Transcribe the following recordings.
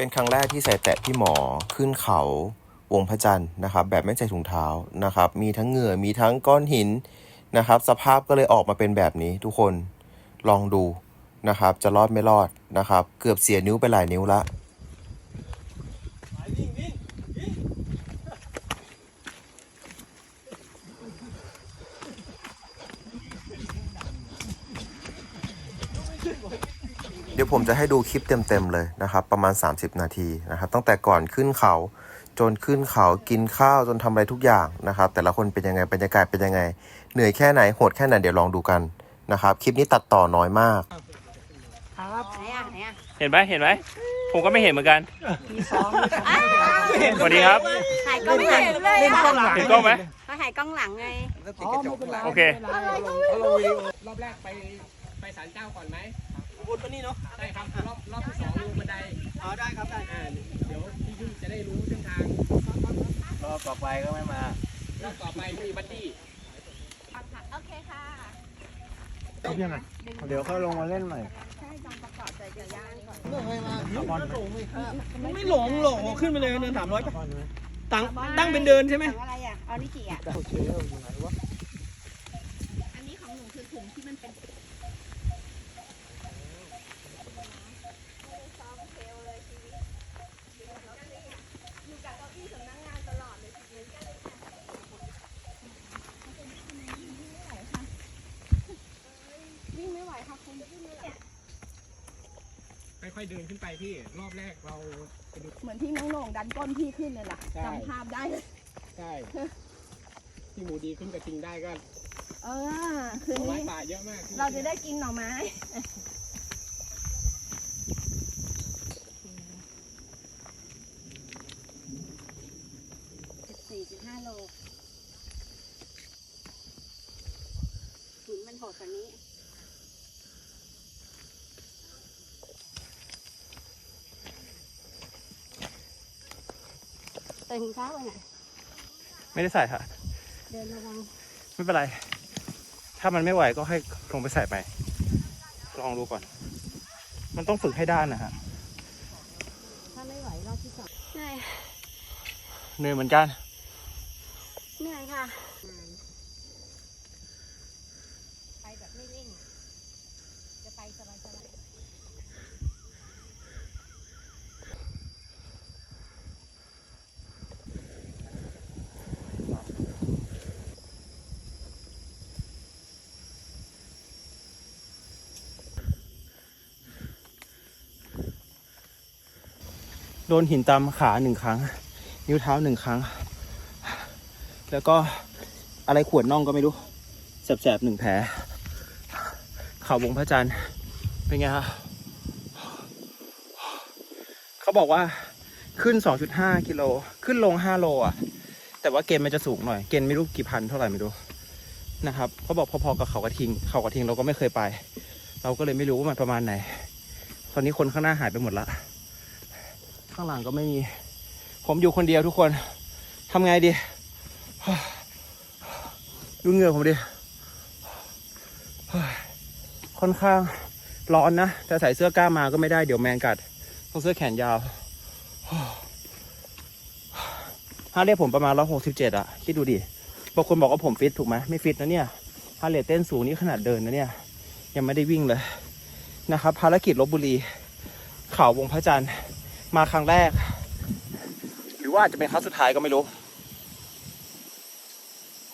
เป็นครั้งแรกที่ใส่แตะพี่หมอขึ้นเขาวงพระจันทร์นะครับ แบบไม่ใส่ถุงเท้านะครับ มีทั้งเหงื่อมีทั้งก้อนหินนะครับ สภาพก็เลยออกมาเป็นแบบนี้ ทุกคนลองดูนะครับ จะรอดไม่รอดนะครับ เกือบเสียนิ้วไปหลายนิ้วละ ยวผมจะให้ดูคลิปเต็มๆเลยนะครับ ประมาณ 30 นาทีนะครับตั้งแต่ก่อนขึ้นเขา จนขึ้นเขากินข้าวจนทำอะไรทุกอย่างนะครับ แต่ละคนเป็นยังไงบรรยากาศเป็นยังไง เหนื่อยแค่ไหนโหดแค่ไหนเดี๋ยวลองดูกันนะครับ คลิปนี้ตัดต่อน้อยมากไหนอะไหนอะเห็นไหมเห็นไหมผมก็ไม่เห็นเหมือนกันสวัสดีครับถ่ายกล้องหลังเลยเล่นกล้องหลังเห็นกล้องไหมเขาถ่ายกล้องหลังไงอ๋อไม่เป็นไรโอเคเราเราวิดีโอรอบแรกไปไปศาลเจ้าก่อนไหม บนปนี่เนาะได้ครับรอบรอบที่สองลงบันไดอ๋อได้ครับได้อ่าเดี๋ยวพี่ยุ่งจะได้รู้เส้นทางรอบต่อไปก็ไม่มารอบต่อไปมีบัดดี้โอเคค่ะยังไงเดี๋ยวเขาลงมาเล่นใหม่ใช่ต้องประกอบใจเดี๋ยวย่างก่อนไม่หลงหลงขึ้นไปเลยเดินสามร้อยตั้งตั้งเป็นเดินใช่ไหมของอะไรอะเอานี่กี่อะโอเคอยู่ไหนวะ อันนี้ของหนูคือถุงที่มันเป็นวิ่งไม่ไหวค่ะคุณวิ่งไม่ไหว ค่อยๆเดินขึ้นไปพี่รอบแรกเราไปดู เหมือนที่น้องโหน่งดันก้นพี่ขึ้นเลยล่ะใช่ จำภาพได้เลยใช่ที่หมูดีขึ้นกระทิงได้ก็เออคืนไม้นี้ป่าเยอะมากเราจะได้กินหน่อไม้สี่จุดห้าโลหินมันโหดกว่านี้ เติมข้าวไปไหนไม่ได้ใส่ค่ะ เดินระวังไม่เป็นไร ถ้ามันไม่ไหวก็ให้ลงไปใส่ไปลองดูก่อน มันต้องฝึกให้ด้านนะฮะถ้าไม่ไหวรอบที่สองเหนื่อยเหนื่อยเหมือนกัน เหนื่อยค่ะ ไปแบบไม่เร่ง จะไปสบายๆ โดนหินตามขาหนึ่งครั้ง นิ้วเท้าหนึ่งครั้ง แล้วก็อะไรขวดน่องก็ไม่รู้แสบๆหนึ่งแผลเข่าวงพระจันทร์เป็นไงฮะเขาบอกว่าขึ้น 2.5 กิโล ขึ้นลง 5 โลอะ แต่ว่าเกณฑ์มันจะสูงหน่อย เกณฑ์ไม่รู้กี่พันเท่าไหร่ไม่รู้นะครับเขาบอกพอๆกับเขากระทิง เขากระทิงเราก็ไม่เคยไป เราก็เลยไม่รู้ว่ามันประมาณไหน ตอนนี้คนข้างหน้าหายไปหมดละ ข้างหลังก็ไม่มี ผมอยู่คนเดียวทุกคนทำไงดีดูเหงื่อผมดิค่อนข้างร้อนนะแต่ใส่เสื้อกล้ามมาก็ไม่ได้เดี๋ยวแมงกัด ต้องเสื้อแขนยาวฮาร์เรทผมประมาณร้อยหกสิบเจ็ดอะคิดดูดิบางคนบอกว่าผมฟิตถูกไหมไม่ฟิตนะเนี่ยฮาเรทเต้นสูงนี่ขนาดเดินนะเนี่ย ยังไม่ได้วิ่งเลยนะครับ ภารกิจลบบุรี เขาวงพระจันทร์ มาครั้งแรก หรือว่าอาจจะเป็นครั้งสุดท้ายก็ไม่รู้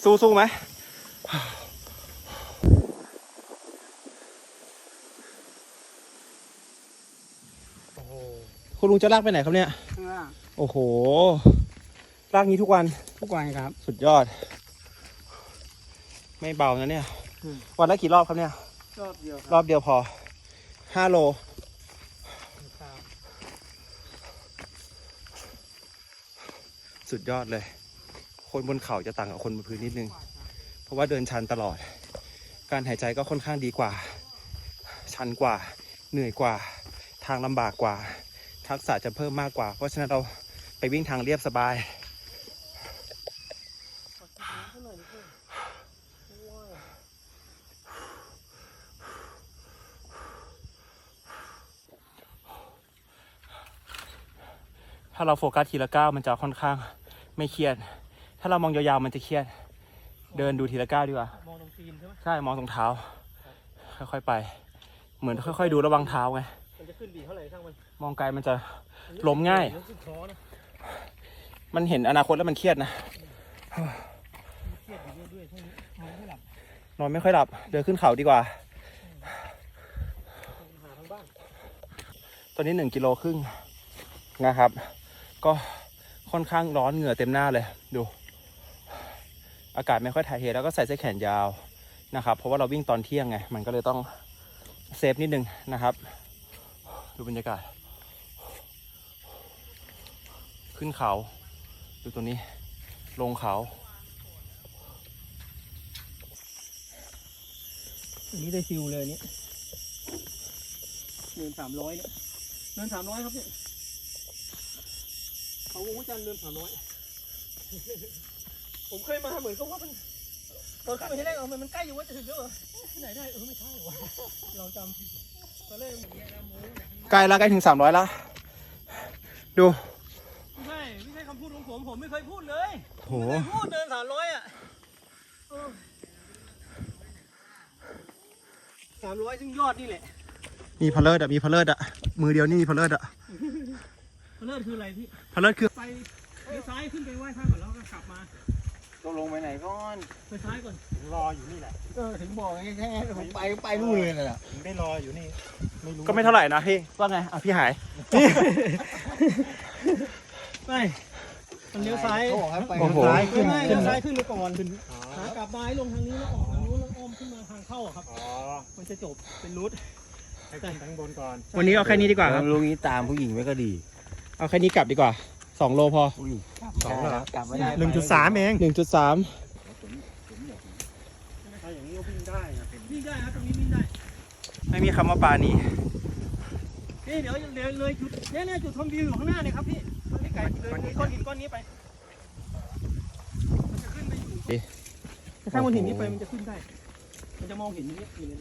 สู้สู้ไหมคุณลุงจะลากไปไหนครับเนี่ยข้างล่างโอ้โห ลากนี้ทุกวันทุกวันครับ สุดยอด ไม่เบานะเนี่ยอืมวันละกี่รอบครับเนี่ย รอบเดียวรอบเดียวพอห้าโล สุดยอดเลย คนบนเขาจะต่างกับคนบนพื้นนิดนึง เพราะว่าเดินชันตลอด การหายใจก็ค่อนข้างดีกว่า ชันกว่า เหนื่อยกว่า ทางลำบากกว่า ทักษะจะเพิ่มมากกว่า เพราะฉะนั้นเราไปวิ่งทางเรียบสบายถ้าเราโฟกัสทีละก้าวมันจะค่อนข้าง ไม่เครียด ถ้าเรามองยาวๆมันจะเครียด เดินดูทีละก้าวดีกว่า มองตรงตีนใช่ไหมใช่ มองตรงเท้า ค่อยๆไป เหมือนค่อย ๆ ดูระวังเท้าไง มันจะขึ้นดีเท่าไหร่ช่างมันมองไกลมันจะล้มง่าย รู้สึกท้อนะมันเห็นอนาคตแล้วมันเครียดนะ เครียดอยู่เรื่อยๆช่วงนี้นอนไม่หลับนอนไม่ค่อยหลับ เดินขึ้นเขาดีกว่า หาทางบ้าน ตอนนี้หนึ่งกิโลครึ่งนะครับ ก็ ค่อนข้างร้อนเหงื่อเต็มหน้าเลยดู อากาศไม่ค่อยถ่ายเทแล้วก็ใส่เสื้อแขนยาวนะครับเพราะว่าเราวิ่งตอนเที่ยงไงมันก็เลยต้องเซฟนิดนึงนะครับ ดูบรรยากาศ ขึ้นเขา ดูตัวนี้ ลงเขาอันนี้ได้ฟิลเลยนนี้เดินสามร้อยเนี่ยเดินสามร้อยครับเนี่ย เขาวงวัจันทร์เดินสามร้อย ผมเคยมาเหมือนกับว่ามันตอนขึ้นไปที่แรกเอามันมันใกล้อยู่ว่าจะถึงแล้วเหรอที่ไหนได้เออไม่ใช่วะเราจำตอนแรกเหมือนกันนะโม้เนี่ยใกล้แล้วใกล้ถึงสามร้อยแล้วดูไม่ใช่ไม่ใช่คำพูดของผมผมไม่เคยพูดเลยโหไม่เคยพูดเดินสามร้อยอะสามร้อยซึ่งยอดนี่แหละมีพลเลิศอะมีพลเลิศอะมือเดียวนี่มีพลเลิศอะ เลิศคืออะไรพี่พลเลิศคือไปเลี้ยวซ้ายขึ้นไปไหว้พระก่อนแล้วก็กลับมาต้องลงไปไหนก่อนไปซ้ายก่อนรออยู่นี่แหละเออถึงบอกไงแค่ผมไปไปนู่นเลยน่ะผมได้รออยู่นี่ไม่รู้ก็ไม่เท่าไหร่นะพี่ว่าไงอะพี่หายไม่มันเลี้ยวซ้ายเขาบอกให้ไปโอ้โห ซ้ายขึ้ขึ้นนไม่ขึ้เลี้ยนวซ้ายขึ้นไปก่อนขากลับมาให้ลงทางนี้แล้วออกทางนู้นแล้วอ้อมขึ้นมาทางเข้าอะครับ อ๋อมันจะจบเป็นรูทให้ขึ้นทั้งบนก่อนวันนี้เอาแค่นี้ดีกว่าครับ ลุงนี้ตามผู้หญิงไว้ก็ดี เอาแค่นี้กลับดีกว่าสองโลพอสองเหรอกลับไม่ได้หนึ่งจุดสามเองหนึ่งจุดสามถ้าอย่างนี้ก็วิ่งได้นะเป็นวิ่งได้ครับตรงนี้วิ่งได้ ไม่มีคำว่าปลานี้นี่เดี๋ยวเดี๋ยวเลยจุดเนี่ยเนี่ยจุดชมวิวอยู่ข้างหน้าเนี่ยครับพี่พี่ไก่เลยเลยก้อนหินก้อนนี้ไปมันจะขึ้นไปอยู่ถ้าข้ามก้อนหินนี้ไปมันจะขึ้นได้ มันจะมองเห็นอย่างนี้อยู่เนี่ย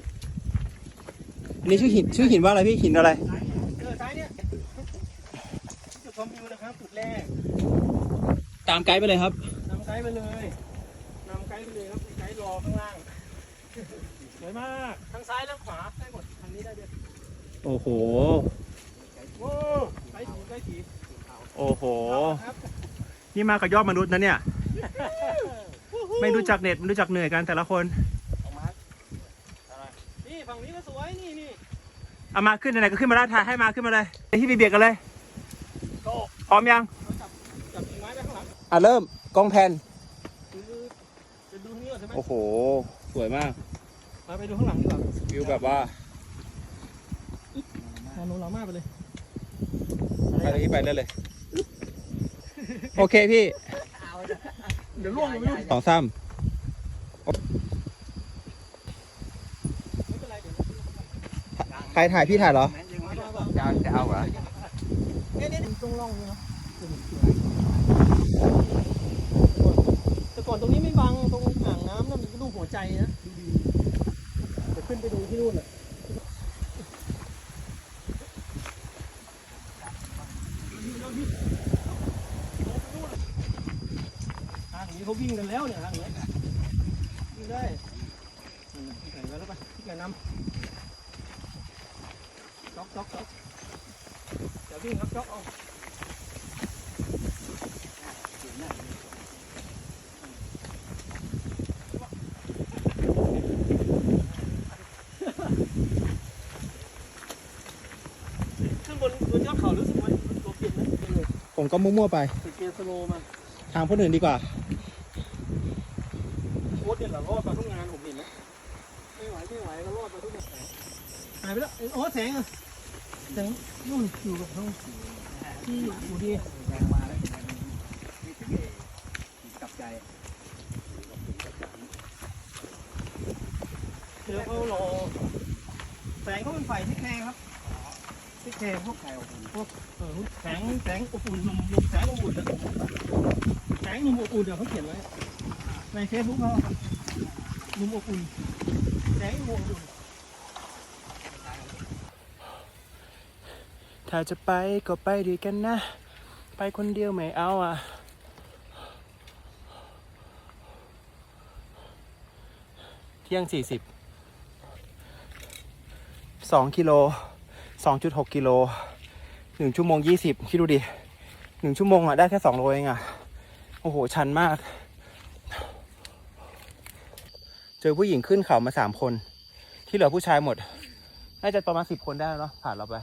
อันนี้ชื่อหินชื่อหินว่าอะไรพี่หินอะไรเออซ้ายเนี่ยจุด ชมวิวนะครับจุดแรกตามไกด์ไปเลยครับ นำไกด์ไปเลยนำไกด์ไปเลยครับไกด์รอข้างล่างสวยมากทางซ้ายและขวาได้หมดทางนี้ได้ด้วยโอ้โห โอ้ไกด์ถูไกด์ถีโอ้โห ครับนี่มากับยอดมนุษย์นะเนี่ย ไม่รู้จักเหน็ดไม่รู้จักเหนื่อยกันแต่ละคนนี่ฝั่งนี้ก็สวยนี่นี่เอามาขึ้นไหนๆก็ขึ้นมาแล้วถ่ายให้มาขึ้นมาเลยไปที่เบียดๆกันเลย พร้อมยังจับกิ่งไม้ไปข้างหลังอะเริ่มกล้องแพนคือจะดูทางนี้ก่อนใช่ไหมโอ้โห สวยมากมาไปดูข้างหลังดีกว่าวิวแบบว่ามองโนรามาไปเลยไปเลยพี่ไปเลยเลย โอเคพี่ เดี๋ยวล่วงเลยไม่รู้สองสามไม่เป็นไรเดี๋ยวใครถ่ายพี่ถ่ายเหรอจะจะเอาเหรอเนี่ยเนี่ย ตรงร่องนี่เนาะแต่ก่อนตรงนี้ไม่บังตรงอ่างน้ำนั่นมันก็รูปหัวใจนะดูดีเดี๋ยวขึ้นไปดูที่นู่นอะทางนี้เขาวิ่งกันแล้วเนี่ยทางนี้วิ่งได้พี่ไก่ไปแล้วไปพี่ไก่นำจ๊อกจ๊อกจ๊อกอย่าวิ่งครับจ๊อกเอา ขึ้นบนบนยอดเขารู้สึกว่าตัวเปลี่ยนนะเออผมก็มั่วๆไปไปเกมสโลว์มาทางคนอื่นดีกว่า โค้ดเนี่ยเหรอรอดมาทุกงานผมเห็นนะไม่ไหวไม่ไหวก็รอดมาทุกงานหายไปแล้วเอ้ยอ๋อแสงอะแสงนู่นอยู่กับทางที่อยู่ดี กลับใจ เดี๋ยวเขารอ แสงเขาเป็นฝ่ายที่แคร์ครับที่แคร์พวกแคร์พวกเออแสงแสงอบอุ่นลมลมแสงอบอุ่นอะแสงลมอบอุ่นเดี๋ยวเขาเขียนไว้ในเฟซบุ๊กเขาลมอบอุ่นแสงลมอบอุ่นถ้าจะไปก็ไปด้วยกันนะ ไปคนเดียวไม่เอาอะเที่ยงสี่สิบ สองกิโลสองจุดหกกิโลหนึ่งชั่วโมงยี่สิบคิดดูดิหนึ่งชั่วโมงอะได้แค่สองโลเองอะโอ้โห ชันมาก เจอผู้หญิงขึ้นเขามาสามคน ที่เหลือผู้ชายหมด น่าจะประมาณสิบคนได้แล้วเนาะผ่านเราไป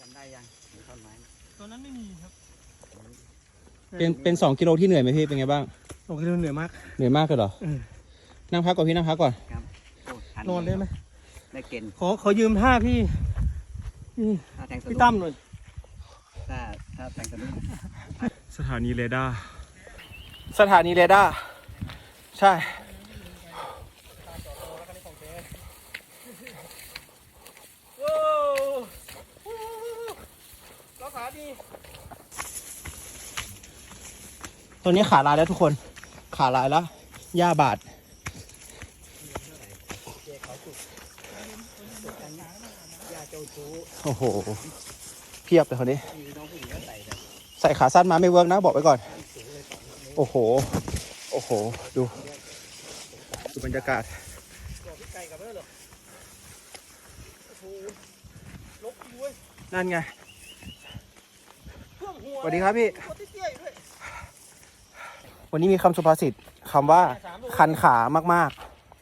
จำได้ยังต้นไม้ ตอนนั้นไม่มีครับ เป็นเป็นสองกิโลที่เหนื่อยไหมพี่เป็นไงบ้างโอ้โหเหนื่อยมากเหนื่อยมากเลยเหรอเออนั่งพักก่อนพี่นั่งพักก่อนนอนได้ไหมได้เกณฑ์ขอขอยืมท่าพี่ถ้าแทงสะพี่ดุ้ตั้งมหน่อยถ้าถ้าแทงสะดุ้งสถานีเรดาร์สถานีเรดาร์ใช่รักษาดี ตัวนี้ขาลายแล้วทุกคน ขาลายแล้วหญ้าบาด โอ้โห เพียบเลยคนนี้ ใส่ขาสั้นมาไม่เวิร์กนะ บอกไว้ก่อน โอ้โห โอ้โห ดู ดูบรรยากาศนั่นไงสวัสดีครับพี่ วันนี้มีคำสุภาษิตคำว่าคันขามาก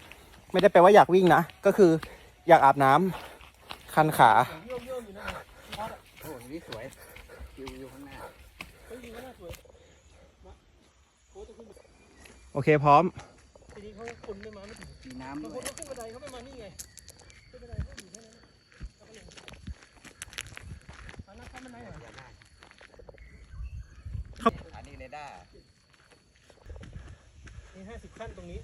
ๆ ไม่ได้แปลว่าอยากวิ่งนะ ก็คืออยากอาบน้ำคันขาโอ้ยนี่สวยวิวอยู่ข้างหน้าโอเคพร้อมทีนี้เขาคนไม่มาไม่ถึงมีน้ำบางด้ควนยเขาขึ้นบันไดเขาไม่มานี่ไงขึ้นบันไดเขาอยู่แค่นั้นเขาก็ลงเอานั่งข้ามบันไดหน่อยอันนี้เรดา ร์มีห้าสิบขั้นตรงนี้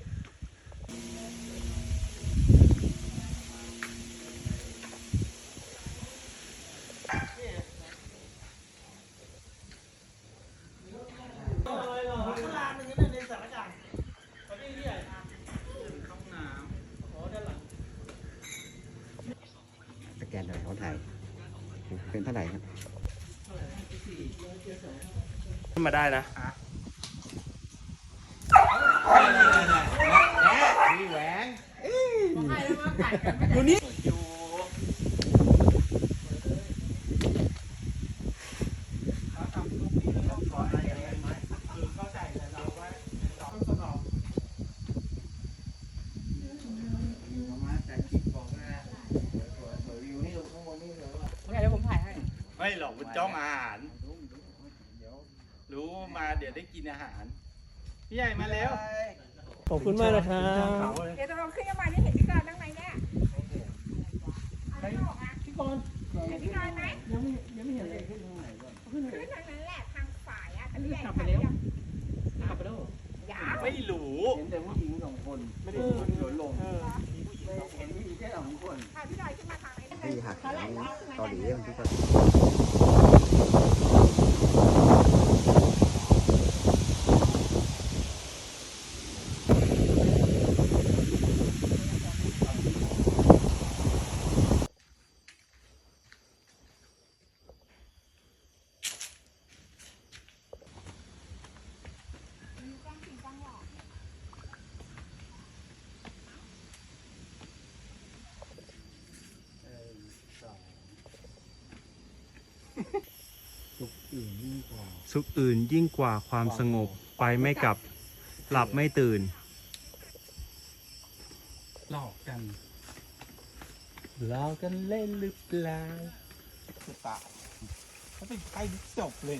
สแกนหน่อยเขาถ่ายเป็นเท่าไหร่ครับ ขึ้นมาได้นะ ไม่หรอกมันจ้องอาหาร รู้มาเดี๋ยวได้กินอาหาร พี่ใหญ่มาแล้ว ขอบคุณมากนะครับ พี่กรณ์พี่กรณ์ไหมยังไม่ยังไม่เห็นเลยขึ้นทางไหนก่อนขึ้นทางนั้นแหละทางฝ่ายอะแต่พี่ใหญ่ขับไปแล้วขับไปแล้วเหรออย่าไม่รู้เห็นแต่ผู้หญิงสองคนไม่ได้คนสวนลงมีผู้หญิงแค่สองคนพาพี่ดอยขึ้นมาทางนี้ที่หักหลังเกาหลีเรื่องที่เขาสุขอื่นยิ่งกว่าความสงบไปไม่กลับ หลับไม่ตื่น หลอกกันหลอกกันเล่นหรือเปล่าเปล่าเขาเป็นใครจบเลย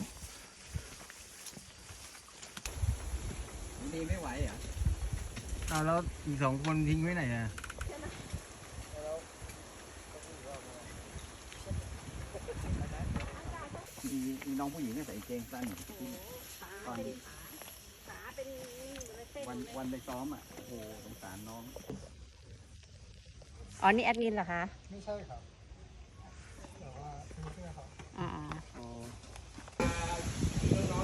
ดีไม่ไหวเหรอเอาแล้วอีกสองคนทิ้งไว้ไหนอะ น้องผู้หญิงก็ใส่กางเกงสั้นตอนขาเป็นเส้นวันวันไปซ้อมอะโอ้โหสงสารน้อง อ๋อ นี่แอดมินเหรอคะ ไม่ใช่ครับ แต่ว่าไม่ใช่ครับอ่าอ๋อ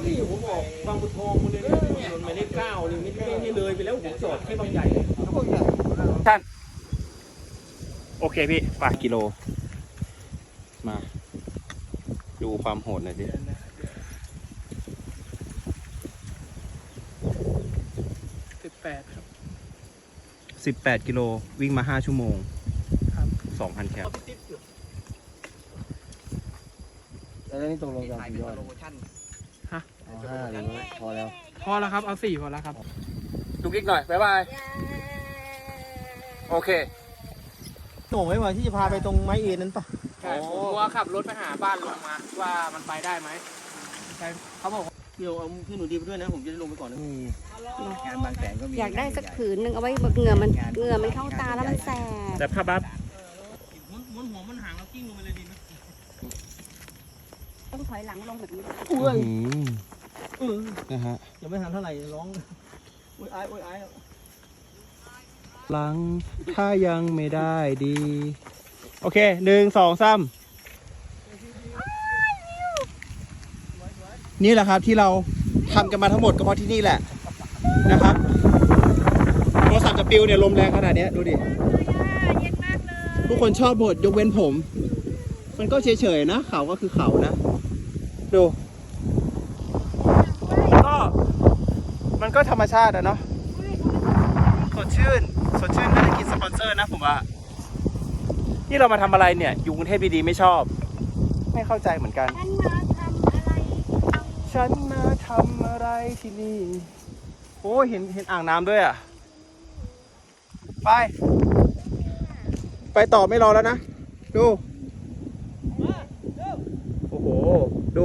นี่ผมบอกบางบัวทองมาเลยนะถนนหมายเลขเก้านี่ไม่ไม่ไม่เลยไปแล้วผมจอดแค่บางใหญ่เลยโอเคพี่ป่ะกิโล มา ดูความโหดหน่อยดิสิบแปดครับสิบแปดกิโลวิ่งมาห้าชั่วโมงครับสองพันแคลแล้วนี่ตรงลงกันกี่ยอดฮะเอาห้าหรือว่าพอแล้ว พอแล้วครับ เอาสี่พอแล้วครับดูกิ๊กหน่อย บ๊ายบาย โอเค โหน่งไม่ไหวที่จะพาไปตรงไม้เอ็นนั้นปะ ใช่ผมว่าขับรถไปหาบ้านลุงมาว่ามันไปได้ไหมใช่เขาบอกเดี๋ยวเอาพี่หนูดีไปด้วยนะ ผมจะได้ลงไปก่อนนะงานบางแสนก็มีอยากได้สักผืนหนึ่งเอาไว้เหงื่อมันเหงื่อมันเข้าตาแล้วมันแสบแต่ภาพบัฟม้วนม้วนหัวมันหางแล้วกิ้งลงไปเลยดีไหมต้องถอยหลังลงแบบนี้อุ้ยอืมเออนะฮะยังไม่ทันเท่าไหร่ร้องโอ้ยอายโอ้ยอายหลังถ้ายังไม่ได้ดี โอเคหนึ่งสองสามนี่แหละครับที่เราทำกันมาทั้งหมดก็เพราะที่นี่แหละนะครับโทรศัพท์จะปิวเนี่ยลมแรงขนาดเนี้ยดูดิทุกคนชอบบทยกเว้นผม มันก็เฉยๆนะเขาก็คือเขานะ ดู ก็มันก็ธรรมชาติอะเนาะสดชื่น สดชื่นไม่ได้กินสปอนเซอร์นะผมว่า นี่เรามาทำอะไรเนี่ยอยู่กรุงเทพดีๆไม่ชอบ ไม่เข้าใจเหมือนกัน ฉันมาทำอะไรฉันมาทำอะไรที่นี่ โอ้ยเห็นเห็นอ่างน้ำด้วยอะ ไป ไปต่อไม่รอแล้วนะ ดู โอ้โห ดู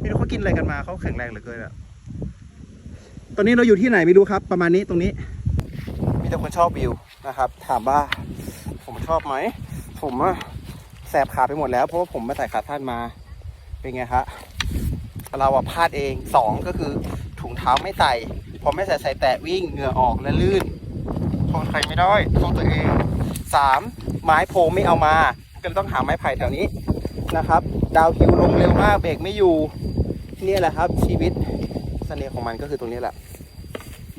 ไม่รู้เขากินอะไรกันมาเขาแข็งแรงเหลือเกินอะ ตอนนี้เราอยู่ที่ไหนไม่รู้ครับ ประมาณนี้ตรงนี้ มีแต่คนชอบวิวนะครับ ถามว่า ผมชอบไหม ผมอะแสบขาไปหมดแล้วเพราะว่าผมมาใส่ขาท่านมา เป็นไงฮะเราอะพลาดเองสองก็คือถุงเท้าไม่ใส่พอไม่ใส่ใส่แตะวิ่งเหงื่อออกและลื่นโทษใครไม่ได้โทษตัวเองสามไม้โพไม่เอามาก็เลยต้องหาไม้ไผ่แถวนี้นะครับ ดาวคิวลงเร็วมากเบรกไม่อยู่นี่แหละครับ ชีวิตเสน่ห์ของมันก็คือตรงนี้แหละ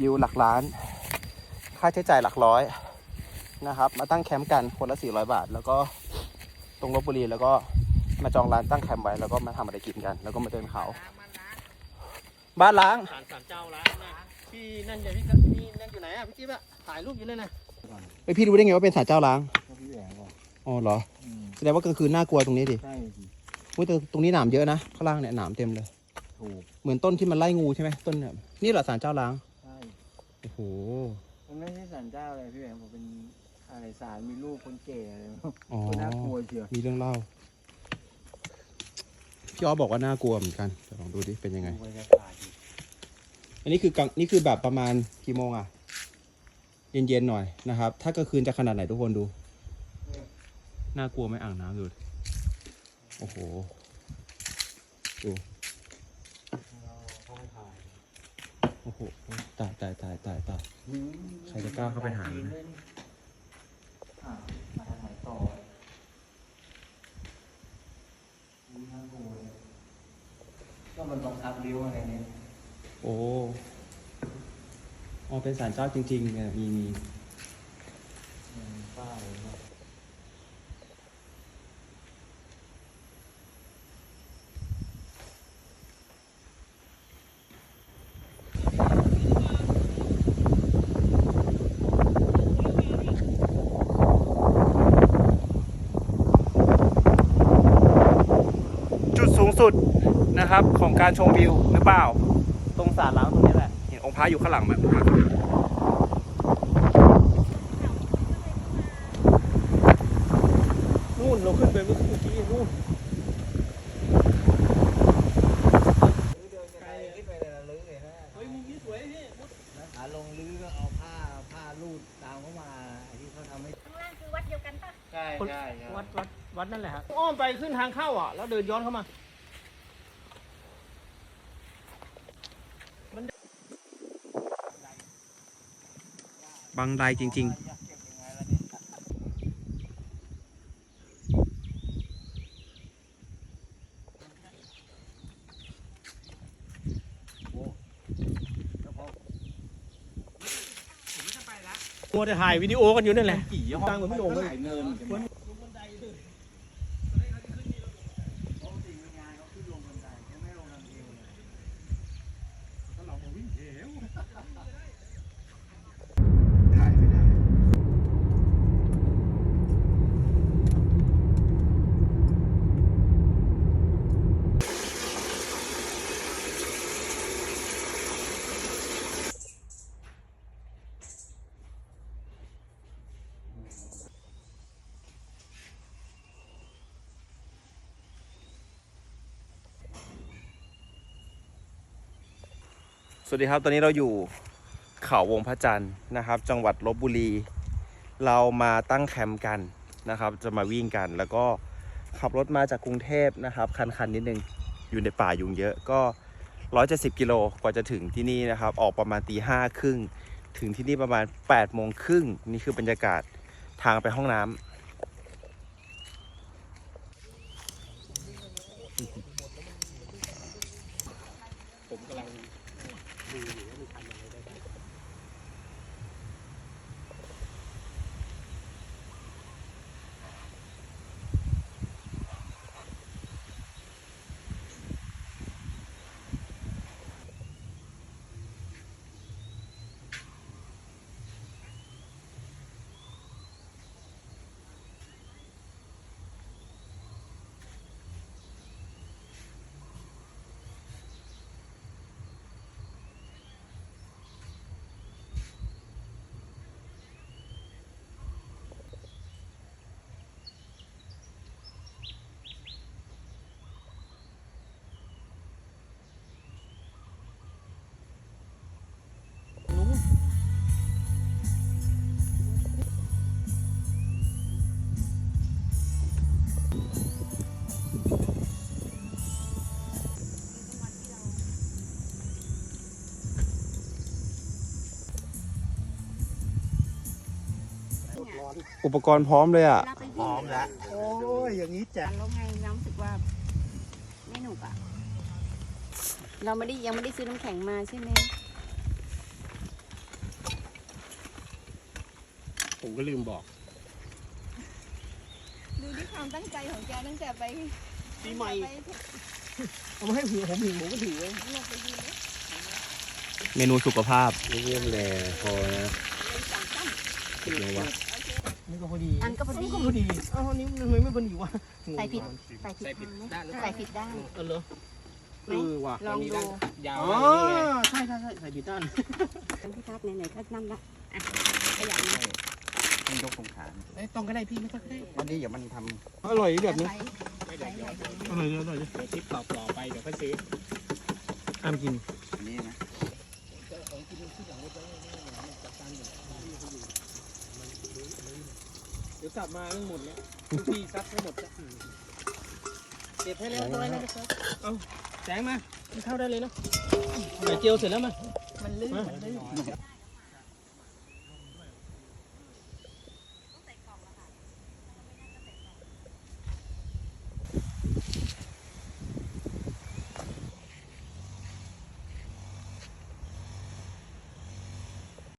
วิวหลักล้าน ค่าใช้จ่ายหลักร้อย นะครับ มาตั้งแคมป์กันคนละ 400 บาท แล้วก็ตรงลบบุรีแล้วก็มาจองร้านตั้งแคมป์ไว้แล้วก็มาทำอะไรกินกัน แล้วก็มาเดินเขา บ้านล้างศาลศาลเจ้าร้านนะพี่นั่นอย่าพี่พี่นั่นอยู่ไหนอะพี่จิ๊บอะถ่ายรูปอยู่เลยนะไอพี่รู้ได้ไงว่าเป็นศาลเจ้าล้างพี่แหวนบอกอ๋อเหรออืมแสดงว่ากลางคืนน่ากลัวตรงนี้ดิใช่สิอุ้ยแต่ตรงนี้หนามเยอะนะข้างล่างเนี่ยหนามเต็มเลย ถูกเหมือนต้นที่มันไล่งูใช่ไหมต้นเนี่ยนี่เหรอศาลเจ้าล้างใช่โอ้โหมันไม่ใช่สันเจ้าเลยพี่แหวนผมเป็น อะไรสารมีลูกคนเก๋อะไรอ๋อคนน่ากลัวเชียวมีเรื่องเล่า พี่อ๋อฟบอกว่าน่ากลัวเหมือนกันเดี๋ยวลองดูดิเป็นยังไงบรรยากาศดีอันนี้คือกลางนี่คือแบบประมาณกี่โมงอะเย็นๆหน่อยนะครับ ถ้ากลางคืนจะขนาดไหนทุกคนดู น่ากลัวไหมอ่างน้ำดูดิโอ้โห ดู โอ้โห ตายตายตายตายตาย ใครจะกล้าเข้าไปหา อะมาทางไหนต่อนี่น่ากลัวเลยก็มันบังคับเลี้ยวอะไรเนี่ย โอ้ อ๋อเป็นสารเจ้าจริงๆเนี่ยมีมี มันป้ายเนอะ จุด สูงสุดนะครับ ของการชมวิวหรือเปล่า ตรงศาลล้างตรงนี้แหละเห็นองค์พระอยู่ข้างหลังแบบนี้นู่นเราขึ้นไปเมื่อกี้นู่นไกลขึ้นไปเลยลึกเลยนะเฮ้ยมุมนี้สวยพี่ขาลงลื้อก็เอาผ้าผ้าลูดตามเข้ามาไอ้ที่เขาทำให้ข้างล่างคือวัดเดียวกันปะใช่ใช่วัดวัดวัดนั่นแหละครับอ้อมไปขึ้นทางเข้าอะ แล้วเดินย้อนเข้ามา วังใดจริง ๆมัวแต่ถ่ายวิดีโอกันอยู่นั่นแหละตั้งเหมไม่ลงเลย วัสดีครับ ตอนนี้เราอยู่เขาวงพระจันทร์นะครับ จังหวัดลบบุรี เรามาตั้งแคมป์กันนะครับ จะมาวิ่งกัน แล้วก็ขับรถมาจากกรุงเทพนะครับ คันๆนิดนึง อยู่ในป่ายุงเยอะ ก็ 170 กิโล กว่าจะถึงที่นี่นะครับ ออกประมาณตีห้าครึ่ง ถึงที่นี่ประมาณ8โมงครึ่ง นี่คือบรรยากาศทางไปห้องน้ำ อุปกรณ์พร้อมเลยอะ เวลาไปวิ่งพร้อมแล้วโอ้ยอย่างนี้แจ๋แล้วไงน้ำรู้สึกว่า ไม่หนุกอะ เราไม่ได้ยังไม่ได้ซื้อน้ำแข็งมาใช่ไหมผมก็ลืมบอกดูที่ความตั้งใจของแกตั้งแต่ไปปีใหม่ไปเอามาให้ผิวผมผิวผมก็ถือไว้ลงไปยืนเลยเมนูสุขภาพเยี่ยมแลพอนะเลยสั่งตั้งไงวะ นี่ก็พอดีอันก็พอดีก็พอดีเอ้าอันนี้ทำไมไม่พอดีวะใส่ผิดใส่ผิดด้านใส่ผิดด้าน เออเหรอเออว่ะลองดูอ๋อใช่ใช่ใช่ใส่ผิดด้านพี่ทัศน์ไหนๆก็นั่นละอะขยันนะต้องยกตรงขาไอ้ยต้องก็ได้พี่ไม่ต้องก็ได้วันนี้อย่ามันทอร่อยแบบนี้ใส่ใส่ใส่ใส่อร่อยอร่อยเดี๋ยวทิปต่อต่อไปเดี๋ยวค่อยซื้ออ้ามกินำนี่นะ ดี๋ยวกลับมาเรื่องหมดแล้วพี่ซัดให้หมดจ้ะเก็บให้แล้วตัวนั้นนะครับเอาแสงมากินข้าวได้เลยเนาะใส่เจียวเสร็จแล้วมามันลื่นมามันลื่น